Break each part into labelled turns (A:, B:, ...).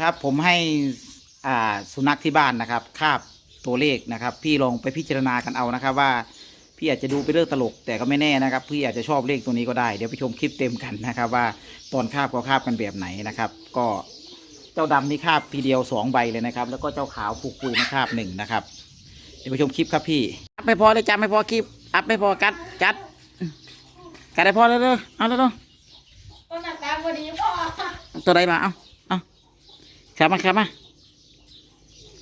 A: ครับผมให้อ่าสุนัขที่บ้านนะครับคาบตัวเลขนะครับ พี่ลองไปพิจารณากันเอานะครับ ว่าพี่อาจจะดูไปนเรื่องตลก แต่ก็ไม่แน่นะครับ พี่อาจจะชอบเลขตัวนี้ก็ได้เดี๋ยวไปชมคลิปเต็มกันนะครับ ว่าตอนคาบเขาคาบกันแบบไหนนะครับ ก็เจ้าดำนี่คาบทีเดียวสองใบเลยนะครับ แล้วก็เจ้าขาวผูกปุยนะคาบหนึ่งนะครับ เดี๋ยวไปชมคลิปครับพี่อัพไม่พอเลยจ้าไม่พอคลิปอัพไม่พอกัดกัดกัดได้พอแล้วเร็วๆเอาแล้ว
B: ต้นหน้าตาพอดีพ่อ
A: ๆตัวใดมาเอาเอา ขามาขามา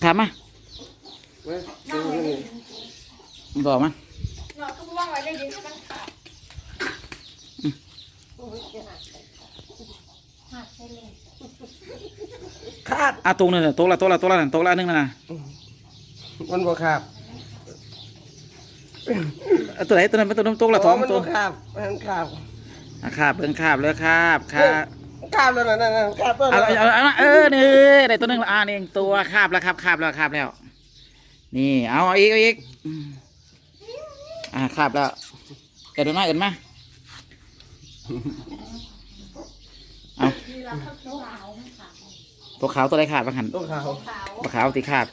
A: ขามาบอกมา
B: เนาะก็ว่างไว้ได้ยินมันขาดหักไปเลย
C: คาด
A: อะตรงนั่นน่ะโต๊ะละโต๊ะละโต๊ะละนั่นโต๊ะละนึงนั่นน่ะ
C: มันบ่ครับ
A: เอาตัวไหนตัวนั้นเป็นตัวนั้นโต๊ะละสอง
C: มัน
A: ตัว
C: บ่ครับมันครับ
A: อะคาบเบิ่งคาบเลยคาบคาบ
C: คาบแล้วนั่นนั่นคาบตัว
A: เอา
C: นั้น
A: เอาเอาเอาเออนี่ได้ตัวหนึงละอ่านี่เองตัวคาบแล้วครับคาบแล้วคาบแล้ว นี่ เอาเอาอีกเอาอีกอืมอ่าคาบแล้วเอ็ดมาเอ็ดมาเอา
B: มีเราเข้าขาวมันขาว
A: ตัวขาวตัวใดขาดบ้างหัน
C: ตัวขาว
B: ขาว
A: ตัวขาวตีขาด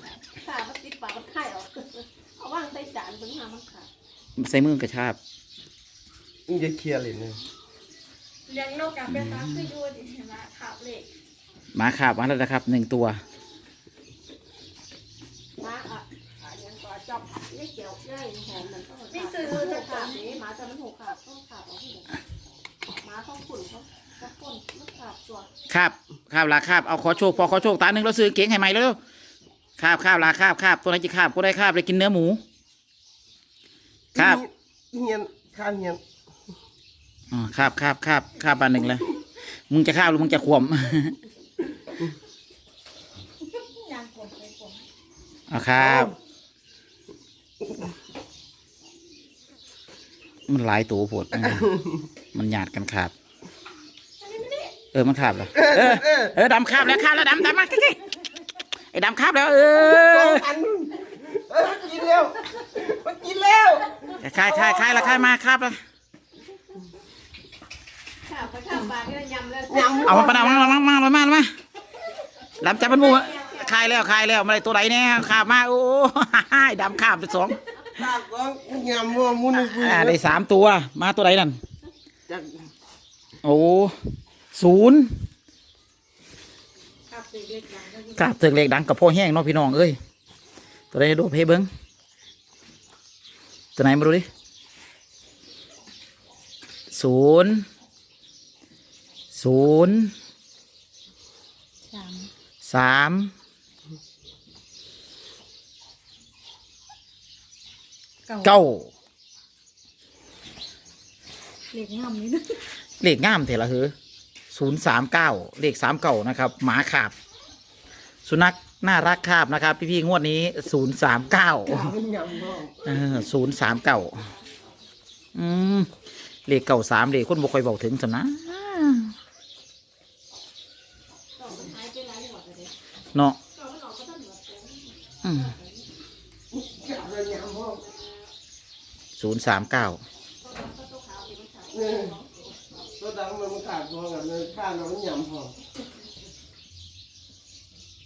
B: ขามันติดปากมันไข่ออกเอาว่างใส่จานเพิ่งหามันขาด
A: ใส่มือกระชาบ
C: มันจะเคลียร์เลยเนี่ย
B: เลี้ยงนกกับเป็นฟ้าคือยูดิเห็นไหมขาบเหล็ก
A: หมาขาบมาแล้วนะครับหนึ่งตัว
B: มาอะอะยังก่อจับไม่เกี่ยวได้หอมมันต้องนี่ซื้อจะขาบนี้หมาจะมันหูขาบต้องขาบเอาที่ไหนหมาต้องขุ่นเขาจะก้นมันขาบตัว
A: คาบคาบลาคาบเอาขอโชคพอขอโชคตาหนึ่งแล้วซื้อเก๋งให้ใหม่แล้วคาบคาบลาคาบคาบตัวไหนจะคาบก็ได้คาบเลยกินเนื้อหมูคาบ
C: เฮียนคาบเฮียน
A: อ๋อคาบคาบคาบคาบบานหนึ่งเลยมึงจะคาบหรือมึงจะขวม
B: ยางกดไปกด
A: เอาครับมันหลายตัวโผดอืมมันหยาดกันขาบเออมันขาบแล้วเออเออดำขาบแล้วขาบแล้วดำดำมากิ๊กๆไอ้ดำขาบแล้ว เอ
C: สอง
A: อ
C: อันเออกินแล้วมันกินแล้ว
A: คายคายคายแล้วคายมาขาบแล้ว
B: ขาบไปขาบปากก็ยำเลย
C: ยำ
A: เอามาปะดามามามามามามาดำจับมันหมูคายแล้วคายแล้วมาเลยตัวไหนเนี่ยขาบมาโอ้ยดำขาบไปสอง
C: คาบก็ยำว่ามุนกุย
A: อ่าได้สามตัว มาตัวไหนนั่น
C: จาก
A: โอ้ศูนย์
B: ขาบเล็กๆอย่างนี้
A: กราบเถือกเหล็กดังกับพ่อแห้งเนาะพี่น้องเอ้ยตัวใดดูเพเบิ้งตัวไหนมาดูดิศูนย์ ศูนย์
B: สาม
A: สาม
B: เก้า
A: เก้า
B: เล็กงามนี้นะ
A: เลขง่ามเถอะละเฮ้ศูนย์สามเก้าเลขสามเก้านะครับ หมาขาบ สุนัขน่ารักคาบนะครับ พี่ๆงวดนี้ศูนย์สามเก้า
C: มันยำว่า
A: เออศูนย์สามเก้าอืมเลขเก่าสามเลขคนบ่ค่อยบอกถึงสำนะ เนาะศูนย์สามเก้า
C: เนี่ยตัวดำมันขาดพอกันเลยข้าวเรามันยำพอ